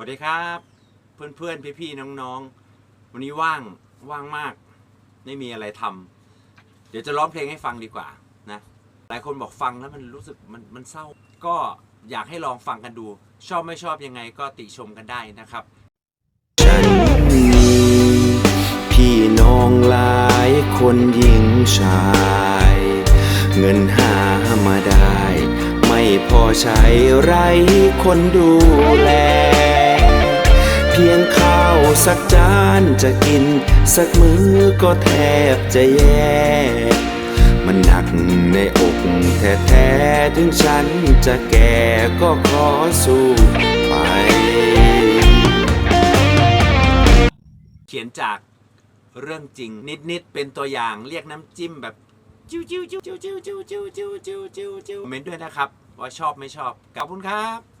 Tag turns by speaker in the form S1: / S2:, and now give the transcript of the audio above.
S1: วัสดีครับ เพื่อนๆพี่ๆน้องๆวันนี้ว่างว่างมาก ไม่มีอะไรทำเดี๋ยวจะร้องเพลงให้ฟังดีกว่านะหลายคนบอกฟังแล้วมันรู้สึกมันมันเศร้า ก็อยากให้ลองฟังกันดู ชอบไม่ชอบยังไงก็ติชมกันได้นะครับ
S2: ฉันมีพี่น้องหลายคนหญิงชาย เงินหามาได้ ไม่พอใช้ไรคนดูแล พียงข้าวสักจานจะกิน สักมื้อก็แทบจะแย่ มันหนักในอกแท้ๆถึงฉันจะแก่ก็ขอสู้ไป
S1: เขียนจากเรื่องจริงนิด ๆ เป็นตัวอย่างเรียกน้ำจิ้มแบบ จิ้วจิ้วจิ้วจิ้วจิ้วจิ้วจิ้วจิ้วจิ้วจิ้วจิ้วคอมเมนต์ด้วยนะครับ ว่าชอบไม่ชอบขอบคุณครับ